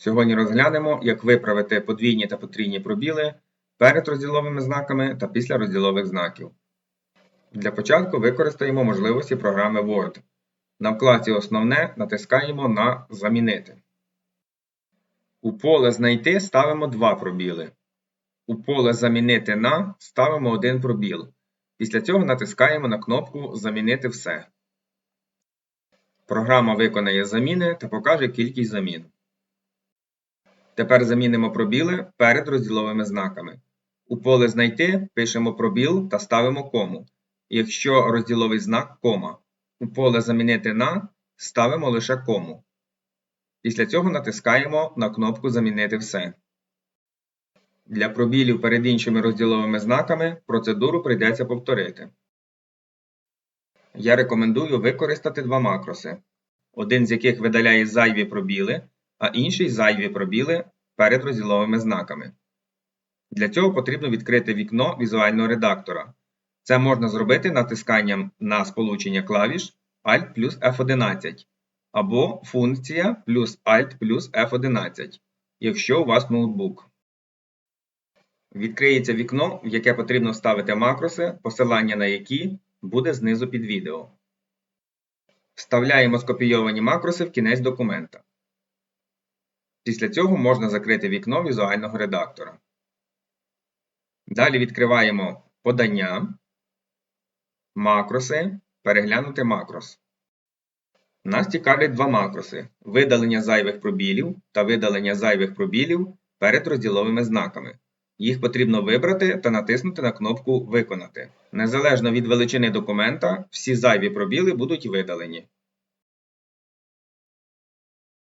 Сьогодні розглянемо, як виправити подвійні та потрійні пробіли перед розділовими знаками та після розділових знаків. Для початку використаємо можливості програми Word. На вкладці Основне натискаємо на Замінити. У поле Знайти ставимо два пробіли. У поле Замінити на ставимо один пробіл. Після цього натискаємо на кнопку Замінити все. Програма виконає заміни та покаже кількість замін. Тепер замінимо пробіли перед розділовими знаками. У поле Знайти пишемо пробіл та ставимо кому. Якщо розділовий знак кома. У поле Замінити на ставимо лише кому. Після цього натискаємо на кнопку Замінити все. Для пробілів перед іншими розділовими знаками процедуру прийдеться повторити. Я рекомендую використати два макроси, один з яких видаляє зайві пробіли, а інший зайві пробіли перед розділовими знаками. Для цього потрібно відкрити вікно візуального редактора. Це можна зробити натисканням на сполучення клавіш Alt плюс F11 або функція плюс Alt плюс F11, якщо у вас ноутбук. Відкриється вікно, в яке потрібно вставити макроси, посилання на які буде знизу під відео. Вставляємо скопійовані макроси в кінець документа. Після цього можна закрити вікно візуального редактора. Далі відкриваємо Подання, Макроси, Переглянути макрос. Нас цікавлять два макроси: видалення зайвих пробілів та видалення зайвих пробілів перед розділовими знаками. Їх потрібно вибрати та натиснути на кнопку Виконати. Незалежно від величини документа, всі зайві пробіли будуть видалені.